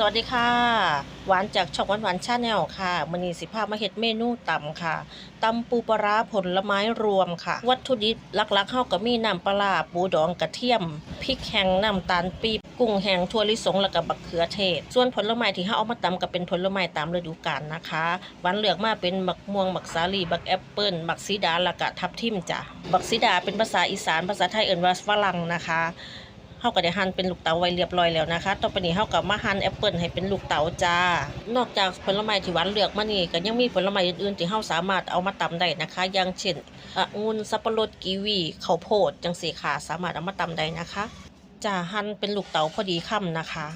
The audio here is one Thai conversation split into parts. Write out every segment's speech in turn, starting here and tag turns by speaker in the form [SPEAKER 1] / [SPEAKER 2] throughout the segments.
[SPEAKER 1] สวัสดีค่ะหวานจากช่องหวานหวานชาแนลค่ะมันนีสิภาพมาเฮ็ดเมนูตำค่ะตำปูปลาผลไม้รวมค่ะ วัตถุดิบหลักๆเฮาก็มีน้ำปลาปูดองกระเทียมพริกแห้งน้ำตาลปี๊บกุ้งแห้งถั่วลิสงแล้วก็บักเขือเทศ ส่วนผลไม้ที่เฮาเอามาตำก็เป็นผลไม้ตามฤดูกาลนะคะหวานเหลือกมาเป็นบักม่วงบักสาลีบักแอปเปิ้ลบักซีดาแล้วก็ทับทิมจ้ะบักซีดาเป็นภาษาอีสานภาษาไทยเอิ้นว่าฝรั่งนะคะ เฮาก็ได้หั่นเป็นลูกเต๋าไว้เรียบร้อยแล้วนะคะ ต่อไปนี้เฮาก็มาหั่นแอปเปิลให้เป็นลูกเต๋าจ้า นอกจากผลไม้ที่หวานเลือกมานี่ก็ยังมีผลไม้อื่นๆที่เฮาสามารถเอามาตำได้นะคะ อย่างเช่นองุ่นสับปะรดกีวีข้าวโพดจังซี่ค่ะสามารถเอามาตำได้นะคะจ้าหั่นเป็นลูกเต๋าพอดีค่ำนะคะ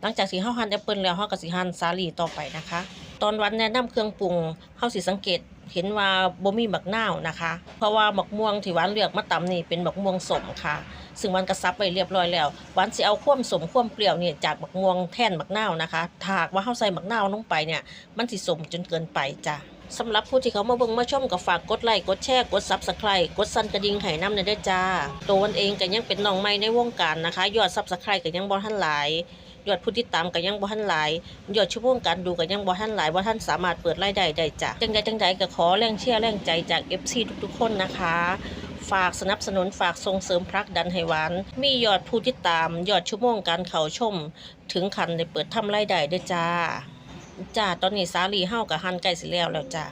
[SPEAKER 1] หลังจากที่เฮาหั่นแอปเปิลแล้วเฮาก็สิหั่นสาลี่ต่อไปนะคะ ตอนวันแนะนำเครื่องปรุงเฮาสิสังเกต เห็นว่าบ่มีบักนาวนะคะ เพราะว่าบักม่วงที่หวานเลือกมาตำนี่เป็นบักม่วงสมค่ะ ซึ่งมันกระซับไว้เรียบร้อยแล้วหวานสิเอาความสมความเปรี้ยวเนี่ยจากบักม่วงแท่นบักนาวนะคะถากว่าเฮาใส่บักนาวลงไปเนี่ย มันสิสมจนเกินไปจ้ะสำหรับผู้ที่เขามาเบิ่งมาชมก็ฝากกดไลค์กดแชร์กด Subscribe กดสั่นกระดิ่งให้น้ำหน่อยด้จ้าตัววันเองก็ยังเป็นน้องใหม่ในวงการนะคะ ยอด Subscribe ก็ยังบ่ทันหลาย ยอดผู้ติดตามก็ยังบ่ทันหลาย ยอดชั่วโมงการดูก็ยังบ่ทันหลายว่าท่านสามารถเปิดรายได้ได้จ้ะจังใดจังใดก็ขอแรงเชียร์แรงใจจาก FC ทุกๆ คนนะคะ ฝากสนับสนุนฝากส่งเสริมพลักดันให้หวาน มียอดผู้ติดตาม ยอดชั่วโมงการเข้าชม ถึงคันได้เปิดทำรายได้ด้วยจ้าจ้าตอนนี้สาลีเฮากับหันใกล้สิแล้วแล้วจ้า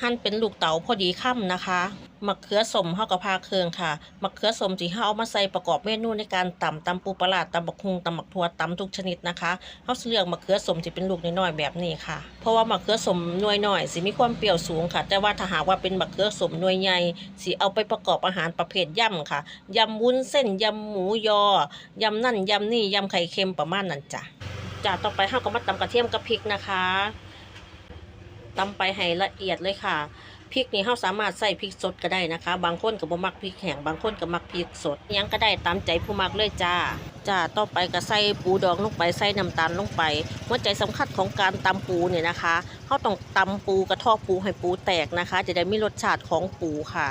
[SPEAKER 1] หั่นเป็นลูกเต๋าพอดีค่ำนะคะ มะเขือสมเฮากับพาเครืองค่ะมะเขือสมที่เฮาเอามาใส่ประกอบเมนูในการตำตำปูปลาร้าตำบักฮุงตำบักทั่วตำทุกชนิดนะคะเฮาเลือกมะเขือสมที่เป็นลูกน้อยๆแบบนี้ค่ะ เพราะว่ามะเขือสมน่วยน้อยสิมีความเปรี้ยวสูงค่ะ แต่ว่าถ้าหากว่าเป็นมะเขือสมน่วยใหญ่สิเอาไปประกอบอาหารประเภทยำค่ะยำวุ้นเส้นยำหมูยอยำนั่นยำนี่ยำไข่เค็มประมาณนั้นจ้ะจ้ะต่อไปเฮาก็มาตำกระเทียมกับพริกนะคะตำไปให้ละเอียดเลยค่ะ พริกนี่เฮาสามารถใส่พริกสดก็ได้นะคะ บางคนก็บ่มักพริกแห้งบางคนก็มักพริกสดยังก็ได้ตามใจผู้มักเลยจ้าจ้าต่อไปก็ใส่ปูดองลงไปใส่น้ำตาลลงไปหัวใจสำคัญของการตำปูเนี่ยนะคะเฮาต้องตำปูกระทอกปูให้ปูแตกนะคะ จะได้มีรสชาติของปูค่ะ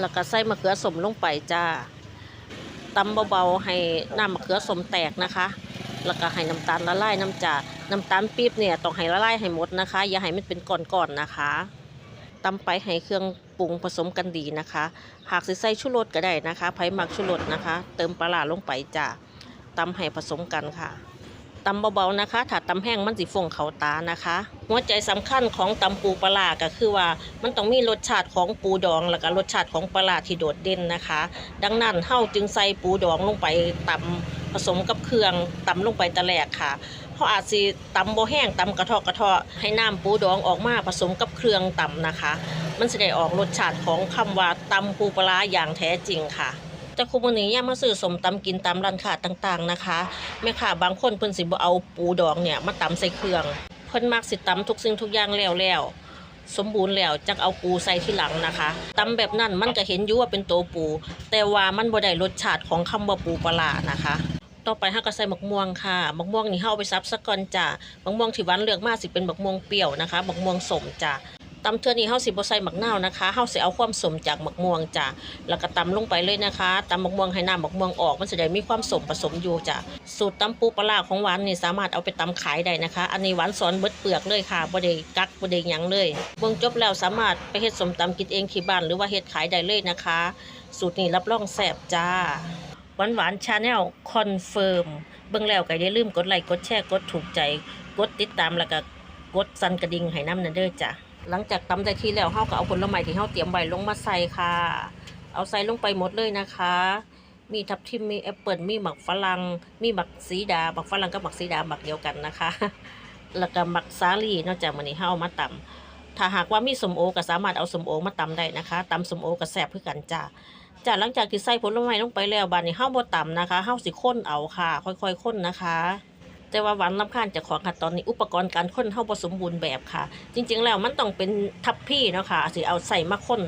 [SPEAKER 1] แล้วก็ใส่มะเขือสมลงไปจ้าตำเบาๆให้น้ำมะเขือสมแตกนะคะ แล้วก็ให้น้ำตาลละลายน้ำจ่าน้ำตาลปี๊บเนี่ยต้องให้ละลายให้หมดนะคะ อย่าให้มันเป็นก้อนๆนะคะ ตำไปให้เครื่องปรุงผสมกันดีนะคะ หากสิใส่ชูรสก็ได้นะคะไผ่หมักชูรสนะคะ เติมปลาร้าลงไปจ้ะตำให้ผสมกันค่ะตำเบาๆนะคะ ถ้าตำแห้งมันสิฟงเขาตานะคะ หัวใจสำคัญของตำปูปลาก็คือว่ามันต้องมีรสชาติของปูดองแล้วก็รสชาติของปลาร้าที่โดดเด่นนะคะ ดังนั้นเฮาจึงใส่ปูดองลงไปตำ ผสมกับเครื่องตำลงไปตะแลกค่ะเขาอาจสิตำบ่แห้งตำกระทาะกระทาะให้น้ำปูดองออกมาผสมกับเครื่องตำนะคะ มันจะได้ออกรสชาติของคำว่าตำปูปลาอย่างแท้จริงค่ะแต่คุมื้อนี้ย่ามาซื้อสมตำกินตามร้านค้าต่างๆนะคะแม่ค้าบางคนเพิ่นสิบ่เอาปูดองเนี่ยมาตำใส่เครื่องเพิ่นมักสิตำทุกสิ่งทุกอย่างแล้วแล้วสมบูรณ์แล้วจักเอาปูใส่ที่หลังนะคะตำแบบนั้นมันก็เห็นอยู่ว่าเป็นโตวปู แต่ว่ามันบ่ได้รสชาติของคำว่าปูปลานะคะ ต่อไปเฮาก็ใส่หมกม่วงค่ะหมกม่วงนี่เฮาไปซับซะก่อนจ้ะหมกม่วงที่หวานเลือกมาสิเป็นหมกม่วงเปรี้ยวนะคะหมกม่วงสมจ้ะตำเทื่อนี้เฮาสิบ่ใส่หมักนาวนะคะเฮาสิเอาความสมจากหมกม่วงจ้ะแล้วก็ตำลงไปเลยนะคะตำหมกม่วงให้น้ำหมกม่วงออก มันสิได้มีความสมผสมอยู่จ้ะสูตรตำปูปลาร้าของหวานนี่สามารถเอาไปตำขายได้นะคะ อันนี้หวานสอนเบิดเปลือกเลยค่ะบ่ได้กักบ่ได้หยังเลยเบิ่งจบแล้วสามารถไปเฮ็ดสมตำกินเองที่บ้านหรือว่าเฮ็ดขายได้เลยนะคะ สูตรนี้รับรองแซ่บจ้า หวานหวานชาแนลคอนเฟิร์มเบิ่งแล้วก็อย่าลืมกดไลค์กดแชร์กดถูกใจ กดติดตามแล้วก็กดสั่นกระดิ่งให้น้ำนั่นเด้อจ้ะหลังจากตำได้ที่แล้วเฮาก็เอาผลไม้ที่เฮาเตรียมไว้ลงมาใส่ค่ะ เอาใส่ลงไปหมดเลยนะคะ มีทับทิมมีแอปเปิลมีหมักฝรั่งมีหมักสีดาหมักฝรั่งกับหมักสีดาหมักเดียวกันนะคะ แล้วก็หมักสาลี่นอกจากมื้อนี้เฮามาตำถ้าหากว่ามีสมโอก็สามารถเอาสมโอมาตำได้นะคะตำสมโอก็แซ่บคือกันจ้า จากหลังจากที่ใส่ผลไม้ลงไปแล้วบานนี้เฮาบ่ต่ำนะคะเฮาสิข้นเอาค่ะ ค่อยๆข้นนะคะ แต่ว่าหวานลำคาญจากของค่ะตอนนี้อุปกรณ์การข้นเฮาบ่สมบูรณ์แบบค่ะ จริง ๆ แล้วมันต้องเป็นทับพี่เนาะค่ะสิเอาใส่มาข้น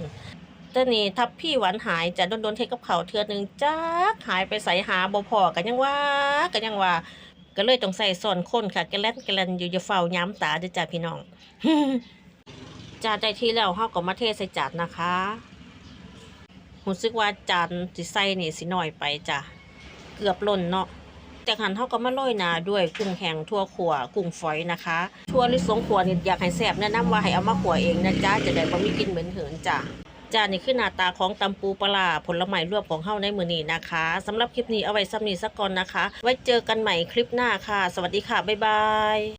[SPEAKER 1] แต่นี่ทับพี่หวานหายจะโดนๆเทกับเขาวเทื่อหนึงจักหายไปใส่หาบ่พอกันยังว่ากันยังว่าก็เลยต้องใส่ส่วนข้นค่ะแกลนแกลนอยู่อย่าเฝ้าย้ำตาเด้อจ้าพี่น้องจานได้ที่แล้วเฮาก็มาเทใส่จานนะคะ รู้สึกว่าจานสิใส่นี่สิน้อยไปจ้ะ เกือบล้นเนาะจากหันเท่าก็มาโรยนาด้วยกุ้งแห้งทั่วขัวกุ้งฝอยนะคะทั่วลิสงขัวนี่อยากให้แซบแนะนำว่าให้เอามาขัวเองนะจ๊ะจะได้บ่มีกลินเหม็นเหินจ้ะจานนี่คือหน้าตาของตำปูปลาผลไม้รวบของเฮาในมือนี้นะคะสำหรับคลิปนี้เอาไว้ซ้ำนี้ซะก่อนนะคะ ไว้เจอกันใหม่คลิปหน้าค่ะ สวัสดีค่ะ บ๊ายบาย